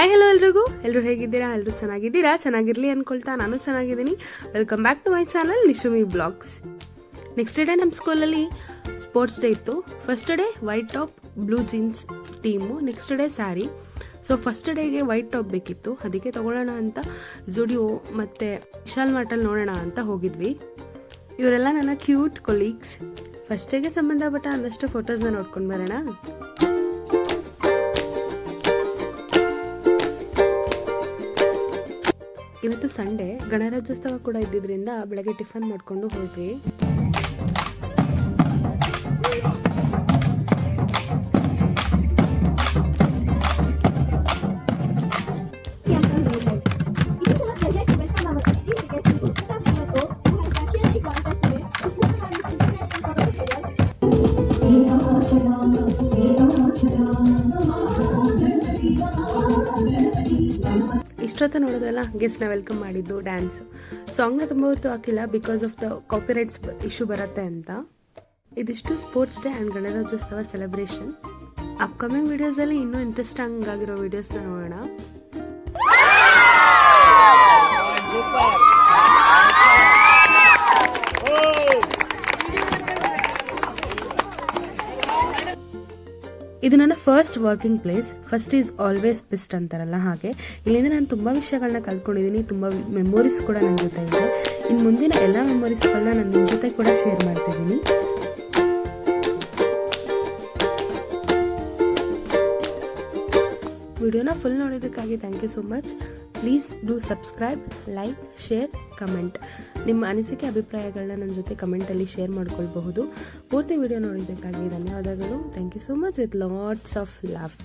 Hi hello ಎಲ್ರಿಗೂ. ಎಲ್ಲರೂ ಹೇಗಿದ್ದೀರಾ? ಎಲ್ಲರೂ ಚೆನ್ನಾಗಿದ್ದೀರಾ? ಚೆನ್ನಾಗಿರಲಿ ಅನ್ಕೊಳ್ತಾ ನಾನು ಚೆನ್ನಾಗಿದ್ದೀನಿ. Welcome back to my channel Nishumi vlogs next day ನಮ್ಮ ಸ್ಕೂಲಲ್ಲಿ ಸ್ಪೋರ್ಟ್ಸ್ ಡೇ ಇತ್ತು. First day white top blue jeans team next day sari so first ಡೇಗೆ ವೈಟ್ ಟಾಪ್ ಬೇಕಿತ್ತು. ಅದಕ್ಕೆ ತೊಗೊಳ್ಳೋಣ ಅಂತ ಜುಡಿಯೋ ಮತ್ತು ವಿಶಾಲ್ ಮಾರ್ಟಲ್ಲಿ ನೋಡೋಣ ಅಂತ ಹೋಗಿದ್ವಿ. ಇವರೆಲ್ಲ ನನ್ನ ಕ್ಯೂಟ್ ಕೊಲೀಗ್ಸ್ ಫಸ್ಟ್ ಡೇಗೆ ಸಂಬಂಧಪಟ್ಟ ಒಂದಷ್ಟು ಫೋಟೋಸ್ನ ನೋಡ್ಕೊಂಡು ಬರೋಣ. ಇವತ್ತು ಸಂಡೇ ಗಣರಾಜ್ಯೋತ್ಸವ ಕೂಡ ಇದ್ದಿದ್ರಿಂದ ಬೆಳಗ್ಗೆ ಟಿಫನ್ ಮಾಡ್ಕೊಂಡು ಹೋದ್ವಿ. ಇಷ್ಟೊತ್ತು ನೋಡಿದ್ರಲ್ಲ ಗೆಸ್ಟ್ನ ವೆಲ್ಕಮ್ ಮಾಡಿದ್ದು ಡ್ಯಾನ್ಸ್ ಸಾಂಗ್ನ ತುಂಬ ಹೊತ್ತು ಹಾಕಿಲ್ಲ because of the copyrights issue ಬರುತ್ತೆ ಅಂತ. ಇದಿಷ್ಟು ಸ್ಪೋರ್ಟ್ಸ್ ಡೇ ಆ್ಯಂಡ್ ಗಣರಾಜ್ಯೋತ್ಸವ ಸೆಲೆಬ್ರೇಷನ್ ಅಪ್ಕಮಿಂಗ್ ವಿಡಿಯೋಸಲ್ಲಿ ಇನ್ನೂ ಇಂಟ್ರೆಸ್ಟಿಂಗ್ ಆಗಿರೋ ವಿಡಿಯೋಸ್ನ ನೋಡೋಣ. ಇದು ನನ್ನ first working place first is always best ಅಂತಾರಲ್ಲ ಹಾಗೆ. ಇಲ್ಲಿಂದ ನಾನು ತುಂಬ ವಿಷಯಗಳನ್ನ ಕಲ್ತ್ಕೊಂಡಿದ್ದೀನಿ ತುಂಬ ಮೆಮೊರೀಸ್ ಕೂಡ ನನ್ನ ಜೊತೆ ಇದೆ. ಇನ್ನು ಮುಂದಿನ ಎಲ್ಲ ಮೆಮೊರೀಸ್ಗಳನ್ನ ನಾನು ನಿಮ್ಮ ಜೊತೆ ಕೂಡ ಶೇರ್ ಮಾಡ್ತಿದ್ದೀನಿ ವಿಡಿಯೋನ full ನೋಡಿದ್ದಕ್ಕಾಗಿ thank you so much please do subscribe like share comment ನಿಮ್ಮ ಅನಿಸಿಕೆ, ಅಭಿಪ್ರಾಯಗಳನ್ನ ನನ್ನ ಜೊತೆ ಕಮೆಂಟಲ್ಲಿ ಶೇರ್ ಮಾಡ್ಕೊಳ್ಬಹುದು. ಪೂರ್ತಿ ವಿಡಿಯೋ ನೋಡಿದ್ದಕ್ಕಾಗಿ ಧನ್ಯವಾದಗಳು. Thank you so much with lots of love